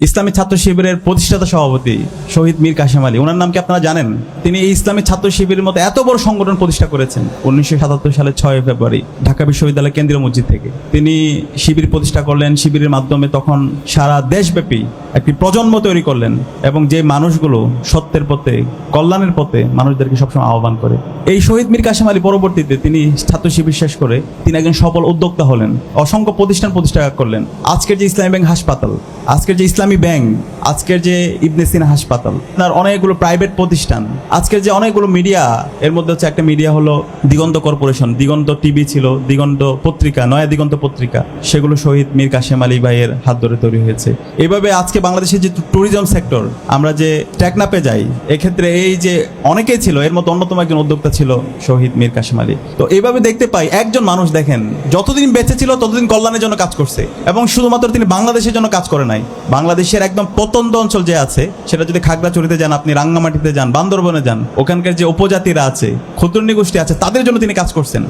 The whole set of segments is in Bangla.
ইসলামী ছাত্র শিবিরের প্রতিষ্ঠাতা সভাপতি শহীদ মীর কাশেম আলী। ওনার নাম কি আপনারা জানেন? তিনি এই ইসলামী ছাত্র শিবিরের মতো এত বড় সংগঠন প্রতিষ্ঠা করেছেন। উনিশশো সাতাত্তর ছয় ফেব্রুয়ারি ঢাকা বিশ্ববিদ্যালয় কেন্দ্রীয় মসজিদ থেকে। তিনি শিবির প্রতিষ্ঠা করলেন। শিবিরের মাধ্যমে তখন সারা দেশব্যাপী একটি প্রজন্ম তৈরি করলেন এবং যে মানুষগুলো সত্যের পথে, কল্যাণের পথে মানুষদেরকে সবসময় আহ্বান করে। এই শহীদ মীর কাশেম আলী পরবর্তীতে তিনি ছাত্র শিবির শেষ করে তিনি একজন সফল উদ্যোক্তা হলেন, অসংখ্য প্রতিষ্ঠান প্রতিষ্ঠা করলেন। আজকের যে ইসলামী ব্যাংক হাসপাতাল, আজকের যে ইসলামী ব্যাংক, আজকের যে ইবনে সিনা হাসপাতাল তার অনেকগুলো প্রাইভেট প্রতিষ্ঠান, আজকের যে অনেকগুলো মিডিয়া, এর মধ্যে হচ্ছে একটা মিডিয়া হলো দিগন্ত কর্পোরেশন। দিগন্ত টিভি ছিল, দিগন্ত পত্রিকা, নয়া দিগন্ত পত্রিকা, সেগুলো শহীদ মীর কাশেম আলী ভাইয়ের হাত ধরে তৈরি হয়েছে। এভাবে আজকে বাংলাদেশের যে ট্যুরিজম সেক্টর আমরা যে টেকনাপে যাই, এক্ষেত্রে এই যে অনেকেই ছিল, এর মতো অন্যতম একজন উদ্যোক্তা ছিল শহীদ মীর কাশেম আলী। তো এইভাবে দেখতে পাই, একজন মানুষ দেখেন, যতদিন বেঁচে ছিল, ততদিন কল্যাণের জন্য কাজ করছে। এবং শুধুমাত্র তিনি বাংলাদেশের জন্য কাজ করে নাই, বাংলাদেশের একদম প্রত্যন্ত অঞ্চল যে আছে, সেটা যদি খাগড়াছড়িতে যান, আপনি রাঙ্গামাটিতে যান, বান্দরবনে যান, ওখানকার যে উপজাতিরা আছে, ক্ষুদ্রনী গোষ্ঠী আছে, তাদের জন্য তিনি কাজ করছেন।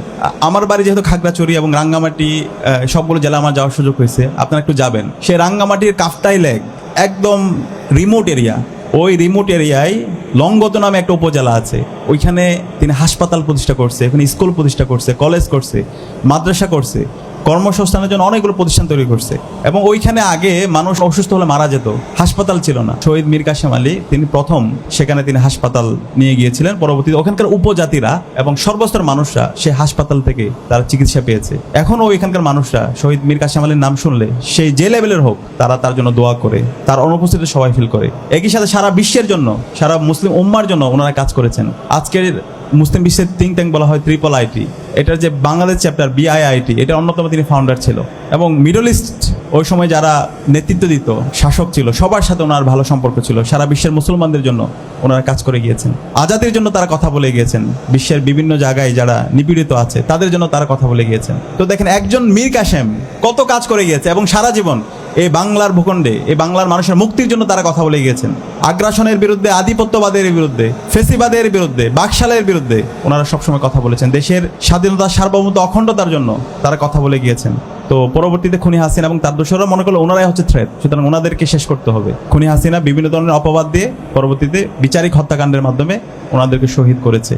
আমার বাড়ি যেহেতু খাগড়াছড়ি এবং রাঙ্গামাটি সবগুলো জেলা আমার যাওয়ার সুযোগ হয়েছে, আপনারা একটু যাবেন। সে রাঙ্গামাটির কাফতাই লেক একদম রিমোট এরিয়া ওই রিমোট এরিয়ায় লঙ্গত নামে একটা উপজেলা আছে। ওইখানে তিনি হাসপাতাল প্রতিষ্ঠা করছে, এখানে স্কুল প্রতিষ্ঠা করছে কলেজ করছে, মাদ্রাসা করছে। কর্মসংস্থানের জন্য অনেকগুলো প্রতিষ্ঠান তৈরি করছে। এবং ওইখানে আগে মানুষ অসুস্থ হলে মারা যেত। হাসপাতাল ছিল না। শহীদ মীর কাশেম আলী, তিনি প্রথম সেখানে তিনি হাসপাতাল নিয়ে গিয়েছিলেন। পরবর্তীতে ওখানকার উপজাতিরা এবং সর্বস্তর মানুষরা সে হাসপাতাল থেকে তারা চিকিৎসা পেয়েছে। এখনও ওইখানকার মানুষরা শহীদ মীর কাশেম আলীর নাম শুনলে সেই যে লেভেলের হোক, তারা তার জন্য দোয়া করে, তার অনুপস্থিতি সবাই ফিল করে। একই সাথে সারা বিশ্বের জন্য, সারা মুসলিম উম্মার জন্য ওনারা কাজ করেছেন। আজকের মুসলিম বিশ্বের থিঙ্ক ট্যাঙ্ক বলা হয় ট্রিপল আইটি এটার যে বাংলাদেশ চ্যাপ্টার বিআইআইটি এটা অন্যতম তিনি ফাউন্ডার ছিল। এবং মিডল ইস্ট ওই সময় যারা নেতৃত্ব দিত, শাসক ছিল, সবার সাথে ওনার ভালো সম্পর্ক ছিল। সারা বিশ্বের মুসলমানদের জন্য ওনারা কাজ করে গিয়েছেন। আজাদের জন্য তারা কথা বলে গিয়েছেন। বিশ্বের বিভিন্ন জায়গায় যারা নিপীড়িত আছে, তাদের জন্য তারা কথা বলে গিয়েছেন। তো দেখেন, একজন মীর কাশেম কত কাজ করে গিয়েছে এবং সারা জীবন এই বাংলার ভূখণ্ডে এই বাংলার মানুষের মুক্তির জন্য তারা কথা বলে গিয়েছেন। আগ্রাসনের বিরুদ্ধে, আধিপত্যবাদের বিরুদ্ধে, ফেসিবাদের বিরুদ্ধে, বাকশালের বিরুদ্ধে ওনারা সবসময় কথা বলেছেন। দেশের স্বাধীনতা সার্বভৌমত্ব অখণ্ডতার জন্য তারা কথা বলে গিয়েছেন। তো পরবর্তীতে খুনি হাসিনা এবং তার দোষরা মনে করল ওনারাই হচ্ছে থ্রেট সুতরাং ওনাদেরকে শেষ করতে হবে। খুনি হাসিনা বিভিন্ন ধরনের অপবাদ দিয়ে পরবর্তীতে বিচারিক হত্যাকাণ্ডের মাধ্যমে ওনাদেরকে শহীদ করেছে।